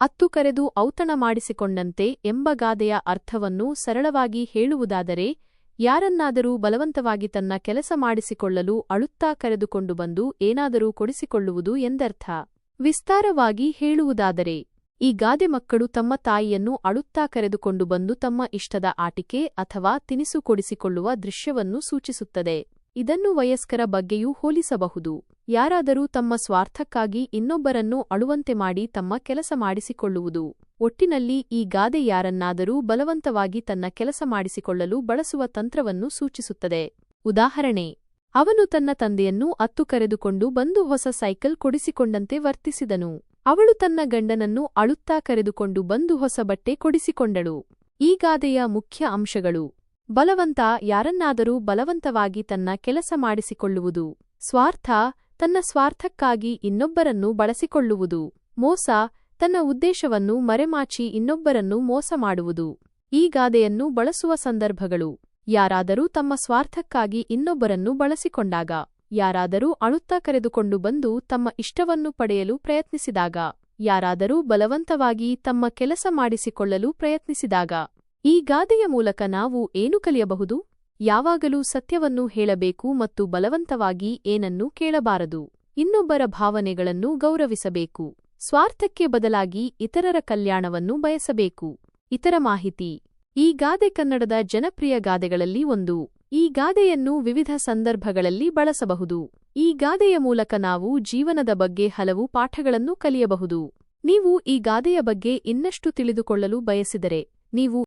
ಅತ್ತು ಕರೆದು ಔತಣ ಮಾಡಿಸಿಕೊಂಡಂತೆ ಎಂಬ ಗಾದೆಯ ಅರ್ಥವನ್ನು ಸರಳವಾಗಿ ಹೇಳುವುದಾದರೆ, ಯಾರನ್ನಾದರೂ ಬಲವಂತವಾಗಿ ತನ್ನ ಕೆಲಸ ಮಾಡಿಸಿಕೊಳ್ಳಲು ಅಳುತ್ತಾ ಕರೆದುಕೊಂಡು ಬಂದು ಏನಾದರೂ ಕೊಡಿಸಿಕೊಳ್ಳುವುದು ಎಂದರ್ಥ. ವಿಸ್ತಾರವಾಗಿ ಹೇಳುವುದಾದರೆ, ಈ ಗಾದೆ ಮಕ್ಕಳು ತಮ್ಮ ತಾಯಿಯನ್ನು ಅಳುತ್ತಾ ಕರೆದುಕೊಂಡು ಬಂದು ತಮ್ಮ ಇಷ್ಟದ ಆಟಿಕೆ ಅಥವಾ ತಿನಿಸು ಕೊಡಿಸಿಕೊಳ್ಳುವ ದೃಶ್ಯವನ್ನು ಸೂಚಿಸುತ್ತದೆ. ಇದನ್ನು ವಯಸ್ಕರ ಬಗ್ಗೆಯೂ ಹೋಲಿಸಬಹುದು. ಯಾರಾದರೂ ತಮ್ಮ ಸ್ವಾರ್ಥಕ್ಕಾಗಿ ಇನ್ನೊಬ್ಬರನ್ನು ಅಳುವಂತೆ ಮಾಡಿ ತಮ್ಮ ಕೆಲಸ ಮಾಡಿಸಿಕೊಳ್ಳುವುದು. ಒಟ್ಟಿನಲ್ಲಿ ಈ ಗಾದೆ ಯಾರನ್ನಾದರೂ ಬಲವಂತವಾಗಿ ತನ್ನ ಕೆಲಸ ಮಾಡಿಸಿಕೊಳ್ಳಲು ಬಳಸುವ ತಂತ್ರವನ್ನು ಸೂಚಿಸುತ್ತದೆ. ಉದಾಹರಣೆ, ಅವನು ತನ್ನ ತಂದೆಯನ್ನು ಅತ್ತು ಕರೆದುಕೊಂಡು ಬಂದು ಹೊಸ ಸೈಕಲ್ ಕೊಡಿಸಿಕೊಂಡಂತೆ ವರ್ತಿಸಿದನು. ಅವಳು ತನ್ನ ಗಂಡನನ್ನು ಅಳುತ್ತಾ ಕರೆದುಕೊಂಡು ಬಂದು ಹೊಸ ಬಟ್ಟೆ ಕೊಡಿಸಿಕೊಂಡಳು. ಈ ಗಾದೆಯ ಮುಖ್ಯ ಅಂಶಗಳು. ಬಲವಂತ ಯಾರನ್ನಾದರೂ ಬಲವಂತವಾಗಿ ತನ್ನ ಕೆಲಸ ಮಾಡಿಸಿಕೊಳ್ಳುವುದು. ಸ್ವಾರ್ಥ ತನ್ನ ಸ್ವಾರ್ಥಕ್ಕಾಗಿ ಇನ್ನೊಬ್ಬರನ್ನು ಬಳಸಿಕೊಳ್ಳುವುದು. ಮೋಸ ತನ್ನ ಉದ್ದೇಶವನ್ನು ಮರೆಮಾಚಿ ಇನ್ನೊಬ್ಬರನ್ನು ಮೋಸ ಮಾಡುವುದು. ಈ ಗಾದೆಯನ್ನು ಬಳಸುವ ಸಂದರ್ಭಗಳು. ಯಾರಾದರೂ ತಮ್ಮ ಸ್ವಾರ್ಥಕ್ಕಾಗಿ ಇನ್ನೊಬ್ಬರನ್ನು ಬಳಸಿಕೊಂಡಾಗ, ಯಾರಾದರೂ ಅಳುತ್ತಾ ಕರೆದುಕೊಂಡು ಬಂದು ತಮ್ಮ ಇಷ್ಟವನ್ನು ಪಡೆಯಲು ಪ್ರಯತ್ನಿಸಿದಾಗ, ಯಾರಾದರೂ ಬಲವಂತವಾಗಿ ತಮ್ಮ ಕೆಲಸ ಮಾಡಿಸಿಕೊಳ್ಳಲು ಪ್ರಯತ್ನಿಸಿದಾಗ ಈ ಗಾದೆಯ ಮೂಲಕ ನಾವು ಏನು ಕಲಿಯಬಹುದು? ಯಾವಾಗಲೂ ಸತ್ಯವನ್ನು ಹೇಳಬೇಕು ಮತ್ತು ಬಲವಂತವಾಗಿ ಏನನ್ನೂ ಕೇಳಬಾರದು. ಇನ್ನೊಬ್ಬರ ಭಾವನೆಗಳನ್ನು ಗೌರವಿಸಬೇಕು. ಸ್ವಾರ್ಥಕ್ಕೆ ಬದಲಾಗಿ ಇತರರ ಕಲ್ಯಾಣವನ್ನು ಬಯಸಬೇಕು. ಇತರ ಮಾಹಿತಿ. ಈ ಗಾದೆ ಕನ್ನಡದ ಜನಪ್ರಿಯ ಗಾದೆಗಳಲ್ಲಿ ಒಂದು. ಈ ಗಾದೆಯನ್ನು ವಿವಿಧ ಸಂದರ್ಭಗಳಲ್ಲಿ ಬಳಸಬಹುದು. ಈ ಗಾದೆಯ ಮೂಲಕ ನಾವು ಜೀವನದ ಬಗ್ಗೆ ಹಲವು ಪಾಠಗಳನ್ನು ಕಲಿಯಬಹುದು. ನೀವು ಈ ಗಾದೆಯ ಬಗ್ಗೆ ಇನ್ನಷ್ಟು ತಿಳಿದುಕೊಳ್ಳಲು ಬಯಸಿದರೆ, ನೀವು